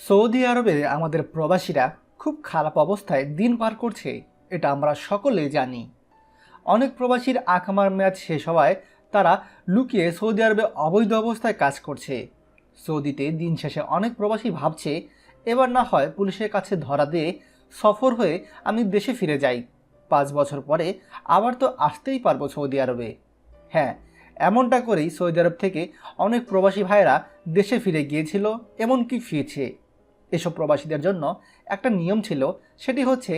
Saudi আরবে আমাদের প্রবাসীরা খুব খারাপ অবস্থায় দিন পার করছে, এটা আমরা সকলে জানি। অনেক প্রবাসীর আকামার মেয়াদ শেষ হওয়ায় তারা লুকিয়ে সৌদি আরবে অবৈধ অবস্থায় কাজ করছে। সৌদিতে দিন শেষে অনেক প্রবাসী ভাবছে, এবার না হয় পুলিশের কাছে ধরা দিয়ে সফর হয়ে আমি দেশে ফিরে যাই। পাঁচ বছর পরে আবার তো আসতেই পারব সৌদি আরবে। হ্যাঁ এমনটা করেই সৌদি আরব থেকে অনেক প্রবাসী ভাইয়েরা দেশে ফিরে গিয়েছিল, এমনকি ফিরছে। এসব প্রবাসীদের জন্য একটা নিয়ম ছিল, সেটি হচ্ছে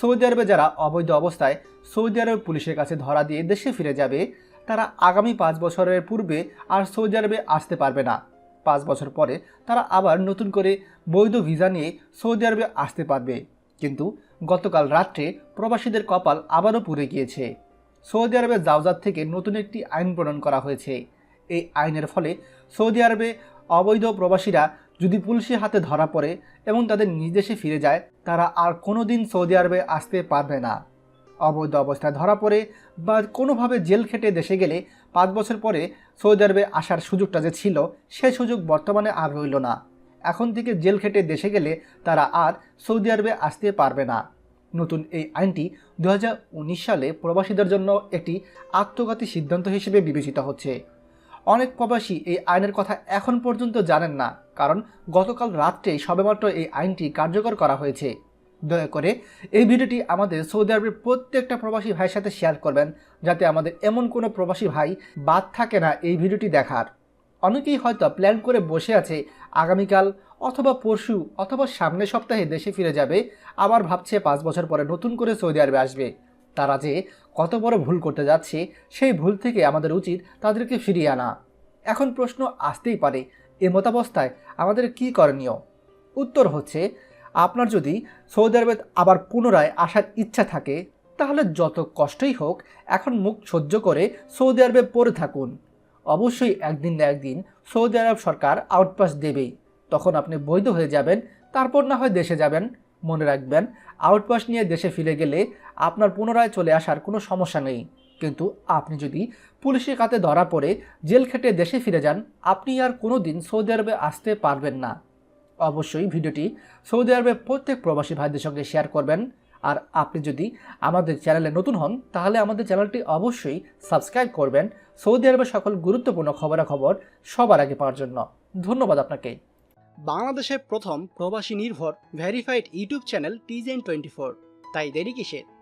সৌদি আরবে যারা অবৈধ অবস্থায় সৌদি আরব পুলিশের কাছে ধরা দিয়ে দেশে ফিরে যাবে, তারা আগামী পাঁচ বছরের পূর্বে আর সৌদি আরবে আসতে পারবে না। পাঁচ বছর পরে তারা আবার নতুন করে বৈধ ভিসা নিয়ে সৌদি আরবে আসতে পারবে। কিন্তু গতকাল রাত্রে প্রবাসীদের কপাল আবারও পুড়ে গিয়েছে। সৌদি আরবের জাওজাত থেকে নতুন একটি আইন প্রণয়ন করা হয়েছে। এই আইনের ফলে সৌদি আরবে অবৈধ প্রবাসীরা যদি পুলিশের হাতে ধরা পড়ে এবং তাদের নিজ দেশে ফিরে যায়, তারা আর কোনো দিন সৌদি আরবে আসতে পারবে না। অবৈধ অবস্থায় ধরা পড়ে বা কোনোভাবে জেল খেটে দেশে গেলে পাঁচ বছর পরে সৌদি আরবে আসার সুযোগটা যে ছিল, সে সুযোগ বর্তমানে আর রইল না। এখন থেকে জেল খেটে দেশে গেলে তারা আর সৌদি আরবে আসতে পারবে না। নতুন এই আইনটি দু হাজার উনিশ সালে প্রবাসীদের জন্য একটি আত্মঘাতী সিদ্ধান্ত হিসেবে বিবেচিত হচ্ছে। অনেক প্রবাসী এই আইনের কথা এখন পর্যন্ত জানেন না, কারণ গতকাল রাত্রেই সবেমাত্র এই আইনটি কার্যকর করা হয়েছে। দয়া করে এই ভিডিওটি আমাদের সৌদি আরবের প্রত্যেকটা প্রবাসী ভাইয়ের সাথে শেয়ার করবেন, যাতে আমাদের এমন কোনো প্রবাসী ভাই বাদ থাকে না এই ভিডিওটি দেখার। অনেকেই হয়তো প্ল্যান করে বসে আছে, আগামীকাল অথবা পরশু অথবা সামনের সপ্তাহে দেশে ফিরে যাবে, আবার ভাবছে পাঁচ বছর পরে নতুন করে সৌদি আরবে আসবে। তারা যে কত বড় ভুল করতে যাচ্ছে, সেই ভুল থেকে আমাদের উচিত তাদেরকে ফিরিয়ে আনা। এখন প্রশ্ন আসতেই পারে, এ মতাবস্থায় আমাদের কি করণীয়? উত্তর হচ্ছে, আপনার যদি সৌদি আরবে আবার পুনরায় আসার ইচ্ছা থাকে, তাহলে যত কষ্টই হোক, এখন মুখ সহ্য করে সৌদি আরবে পড়ে থাকুন। অবশ্যই একদিন না একদিন সৌদি আরব সরকার আউটপাস দেবেই। তখন আপনি বৈধ হয়ে যাবেন, তারপর না হয় দেশে যাবেন। মনে রাখবেন, আউটপাস নিয়ে দেশে ফিরে গেলে আপনার পুনরায় চলে আসার কোনো সমস্যা নেই। কিন্তু আপনি যদি পুলিশের কাতে ধরা পড়ে, জেল খেটে দেশে ফিরে যান, আপনি আর কোনো দিন সৌদি আরবে আসতে পারবেন না। অবশ্যই ভিডিওটি সৌদি আরবের প্রত্যেক প্রবাসী ভাইদের সঙ্গে শেয়ার করবেন। আর আপনি যদি আমাদের চ্যানেলে নতুন হন, তাহলে আমাদের চ্যানেলটি অবশ্যই সাবস্ক্রাইব করবেন সৌদি আরবের সকল গুরুত্বপূর্ণ খবরাখবর সবার আগে পাওয়ার জন্য। ধন্যবাদ আপনাকে। বাংলাদেশের প্রথম প্রবাসী নির্ভর ভেরিফাইড ইউটিউব চ্যানেল টিজেন টোয়েন্টি ফোর। তাই দেরি কিসের?